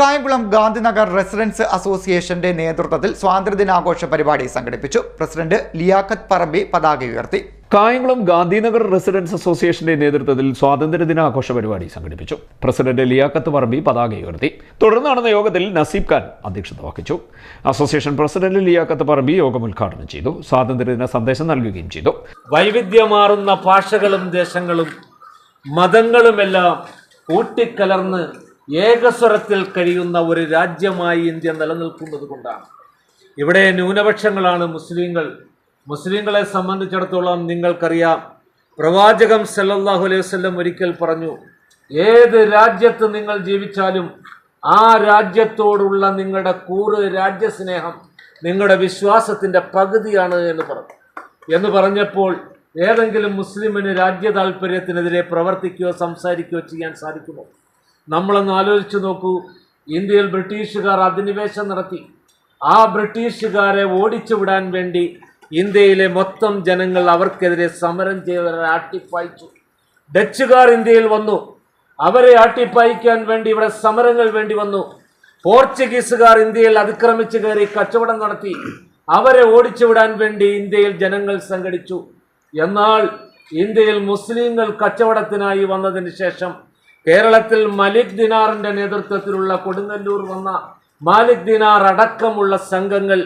Kayamkulam Gandhinagar residence അസോസിയേഷന്റെ നേതൃത്വത്തിൽ സ്വാതന്ത്ര്യദിനാഘോഷ പരിപാടി സംഘടിപ്പിച്ചു. പ്രസിഡന്റ് ലിയാഖത്ത് പറമ്പി പതാക ഉയർത്തി. കായംകുളം ഗാന്ധിനഗർ റെസിഡൻസ് അസോസിയേഷന്റെ നേതൃത്വത്തിൽ സ്വാതന്ത്ര്യദിനാഘോഷ പരിപാടി സംഘടിപ്പിച്ചു. പ്രസിഡന്റ് ലിയാക്കത്ത് പറമ്പി പതാക ഉയർത്തി. തുടർന്ന് നടന്ന യോഗത്തിൽ നസീബ് ഖാൻ അധ്യക്ഷത വഹിച്ചു. അസോസിയേഷൻ പ്രസിഡന്റ് ലിയാക്കത്ത് പറമ്പി യോഗം ഉദ്ഘാടനം ചെയ്തു. സ്വാതന്ത്ര്യദിന സന്ദേശം നൽകുകയും ചെയ്തു. വൈവിധ്യമാറുന്ന ഭാഷകളും ദേശങ്ങളും മതങ്ങളുമെല്ലാം കൂട്ടിക്കലർന്ന് ഏകസ്വരത്തിൽ കഴിയുന്ന ഒരു രാജ്യമായി ഇന്ത്യ നിലനിൽക്കുന്നത് കൊണ്ടാണ്. ഇവിടെ ന്യൂനപക്ഷങ്ങളാണ് മുസ്ലിങ്ങൾ. മുസ്ലിങ്ങളെ സംബന്ധിച്ചിടത്തോളം നിങ്ങൾക്കറിയാം പ്രവാചകം സല്ലല്ലാഹു അലൈഹി വസല്ലം ഒരിക്കൽ പറഞ്ഞു ഏത് രാജ്യത്ത് നിങ്ങൾ ജീവിച്ചാലും ആ രാജ്യത്തോടുള്ള നിങ്ങളുടെ കൂറ് രാജ്യസ്നേഹം നിങ്ങളുടെ വിശ്വാസത്തിന്റെ പകുതിയാണ് എന്ന് പറഞ്ഞു. എന്ന് പറഞ്ഞപ്പോൾ ഏതെങ്കിലും മുസ്ലിമിന് രാജ്യ താല്പര്യത്തിനെതിരെ പ്രവർത്തിക്കുകയോ സംസാരിക്കുകയോ ചെയ്യാൻ സാധിക്കുമോ? നമ്മളൊന്ന് ആലോചിച്ച് നോക്കൂ. ഇന്ത്യയിൽ ബ്രിട്ടീഷുകാർ അധിനിവേശം നടത്തി. ആ ബ്രിട്ടീഷുകാരെ ഓടിച്ചു വിടാൻ വേണ്ടി ഇന്ത്യയിലെ മൊത്തം ജനങ്ങൾ അവർക്കെതിരെ സമരം ചെയ്തവരെ ആട്ടിപ്പായിച്ചു. ഡച്ചുകാർ ഇന്ത്യയിൽ വന്നു. അവരെ ആട്ടിപ്പായിക്കാൻ വേണ്ടി ഇവിടെ സമരങ്ങൾ വേണ്ടി വന്നു. പോർച്ചുഗീസുകാർ ഇന്ത്യയിൽ അതിക്രമിച്ചു കയറി കച്ചവടം നടത്തി. അവരെ ഓടിച്ചു വിടാൻ വേണ്ടി ഇന്ത്യയിൽ ജനങ്ങൾ സംഘടിച്ചു. എന്നാൽ ഇന്ത്യയിൽ മുസ്ലിങ്ങൾ കച്ചവടത്തിനായി വന്നതിന് ശേഷം കേരളത്തിൽ മലിക് ദിനാറിന്റെ നേതൃത്വത്തിലുള്ള കൊടുങ്ങല്ലൂർ വന്ന മാലിക് ദിനാർ അടക്കമുള്ള സംഘങ്ങൾ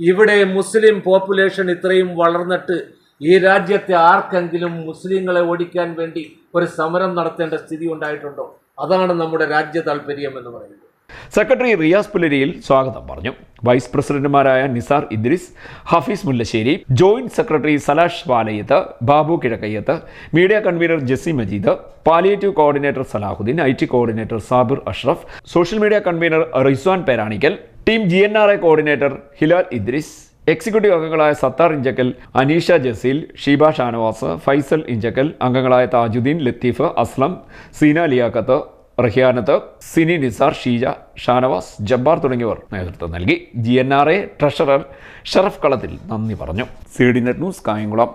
ഇവിടെ മുസ്ലിം പോപ്പുലേഷൻ ഇത്രയും വളർന്നിട്ട് ഈ രാജ്യത്തെ ആർക്കെങ്കിലും മുസ്ലിങ്ങളെ ഓടിക്കാൻ വേണ്ടി ഒരു സമരം നടത്തേണ്ട സ്ഥിതി ഉണ്ടായിട്ടുണ്ടോ? അതാണ് നമ്മുടെ രാജ്യ താല്പര്യം എന്ന് പറയുന്നത്. സെക്രട്ടറി റിയാസ് പുലരിയിൽ സ്വാഗതം പറഞ്ഞു. വൈസ് പ്രസിഡന്റുമാരായ Nisar Idris Hafeez Mullassery joint secretary Salash Valayath Babu Kizhakkayyath media convener Jessy Majeed palliative coordinator Salahuddin I T coordinator Sabir Ashraf social media convener Rizwan Peranikkal team G N R coordinator Hilal Idris executive അംഗങ്ങളായ സത്താർ ഇഞ്ചക്കൽ അനീഷ ജസീൽ ഷീബ ഷാനവാസ് ഫൈസൽ ഇഞ്ചക്കൽ അംഗങ്ങളായ താജുദ്ദീൻ ലത്തീഫ് അസ്ലം സീന ലിയാഖത്ത് റഹിയാനത്ത് സിനി നിസാർ ഷീജ ഷാനവാസ് ജബ്ബാർ തുടങ്ങിയവർ നേതൃത്വം നൽകി. G N R A treasurer Sharaf Kalathil നന്ദി പറഞ്ഞു. C D net news Kayamkulam.